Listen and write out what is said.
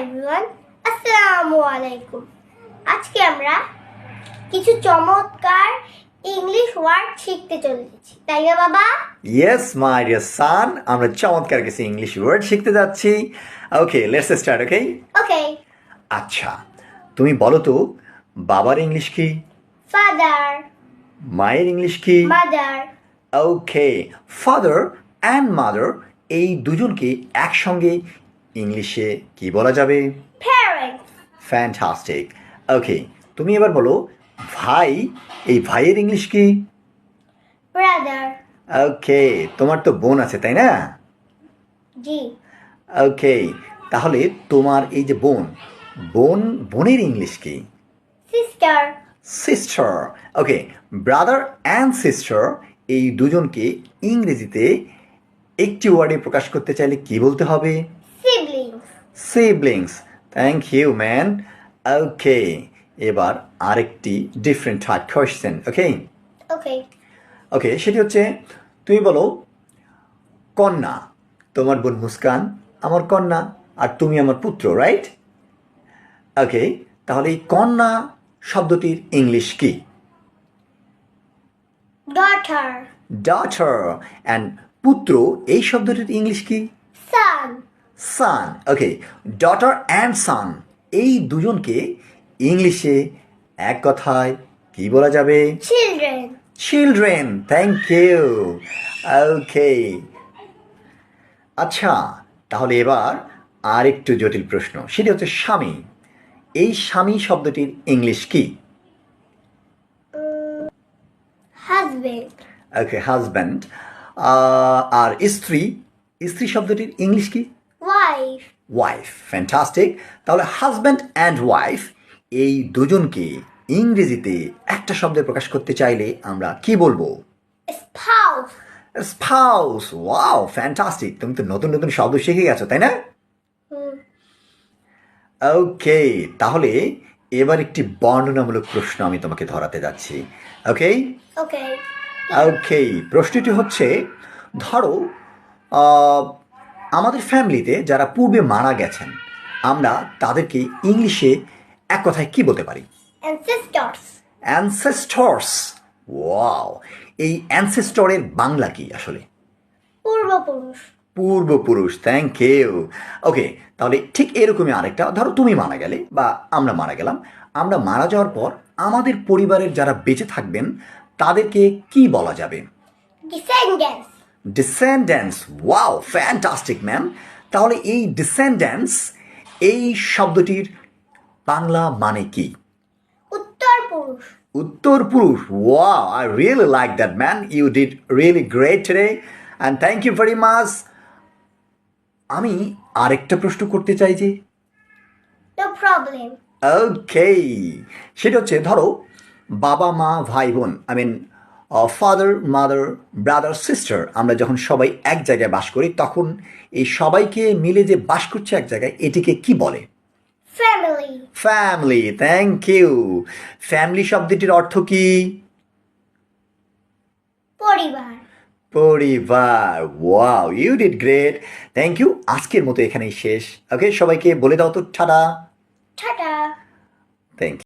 Everyone আসসালামু আলাইকুম আজকে আমরা কিছু চমৎকার ইংলিশ ওয়ার্ড শিখতে চলেছি। তাই না বাবা? ইয়েস মাই ডিয়ার সান আমরা চমৎকার কিছু ইংলিশ ওয়ার্ড শিখতে যাচ্ছি। ওকে লেটস স্টার্ট ওকে ওকে আচ্ছা তুমি বলো তো বাবার ইংলিশ কি? ফাদার মায়ের ইংলিশ কি? Mother okay father and mother এই দুজনকে একসঙ্গে ইংলিশে কি বলা যাবে? ফ্যান্টাস্টিক ওকে তুমি এবার বলো ভাই এই ভাইয়ের ইংলিশ কি? ব্রাদার ওকে তোমার তো বোন আছে তাই না? জি। ওকে তাহলে তোমার এই যে বোন বোন বোনের ইংলিশ কি? Sister sister okay brother and sister এই দুজনকে ইংরেজিতে একটি ওয়ার্ডে প্রকাশ করতে চাইলে কি বলতে হবে? Siblings thank you man okay এবার আরেকটি different hard question okay okay okay সেটি হচ্ছে তুমি বলো কন্যা তোমার বোন মুস্কান আমার কন্যা আর তুমি আমার পুত্র রাইট ওকে তাহলে এই কন্যা শব্দটির ইংলিশ কি? ডটার ডটার অ্যান্ড পুত্র এই শব্দটির ইংলিশ কি? সান সান ওকে ডটার অ্যান্ড সান এই দুজনকে ইংলিশে এক কথায় কি বলা যাবে? Children children thank you okay আচ্ছা তাহলে এবার আর একটু জটিল প্রশ্ন। সেটি হচ্ছে স্বামী। এই স্বামী শব্দটির ইংলিশ কি? হাজবেন্ড ওকে হাজব্যান্ড আর স্ত্রী? স্ত্রী শব্দটির ইংলিশ কি? ওয়াইফ ওয়াইফ ফ্যান্টাস্টিক তাহলে হাজব্যান্ড অ্যান্ড ওয়াইফ এই দুজনকে ইংরেজিতে একটা শব্দে প্রকাশ করতে চাইলে আমরা কি বলব? স্পাউস স্পাউস ওয়াও ফ্যান্টাস্টিক তুমি তো নতুন নতুন শব্দ শিখে গেছো তাই না? ওকে তাহলে এবার একটি বর্ণনামূলক প্রশ্ন আমি তোমাকে ধরাতে যাচ্ছি। ওকে ওকে ওকে প্রশ্নটি হচ্ছে ধরো আহ, আমাদের ফ্যামিলিতে যারা পূর্বে মারা গেছেন আমরা তাদেরকে ইংলিশে এক কথায় কি বলতে পারি? অ্যানসেস্টরস অ্যানসেস্টরস ওয়াও এই অ্যানসেস্টরের বাংলা কি আসলে? পূর্বপুরুষ। পূর্বপুরুষ থ্যাংক ইউ ওকে তাহলে ঠিক এরকমই আরেকটা ধরো তুমি মারা গেলে বা আমরা মারা গেলাম আমরা মারা যাওয়ার পর আমাদের পরিবারের যারা বেঁচে থাকবেন তাদেরকে কি বলা যাবে? Descendants descendants wow fantastic ma'am তাহলে এই ডিসেন্ডেন্স এই শব্দটির বাংলা মানে কি? উত্তর পুরুষ। উত্তর পুরুষ। Wow I really like that man you did really great today and thank you very much আমি আরেকটা প্রশ্ন করতে চাই যে প্রবলেম ওকে সেটা হচ্ছে ধরো বাবা মা ভাই বোন I mean father mother brother sister আমরা যখন সবাই এক জায়গায় বাস করি তখন এই সবাইকে মিলে যে বাস করছে এক জায়গায় এটিকে কি বলে? Family family thank you family শব্দটির অর্থ কি? পরিবার. পরিবার। Wow you did great thank you আজকের মতো এখানেই শেষ। ওকে সবাইকে বলে দাও তো ঠাডা টাটা থ্যাংক ইউ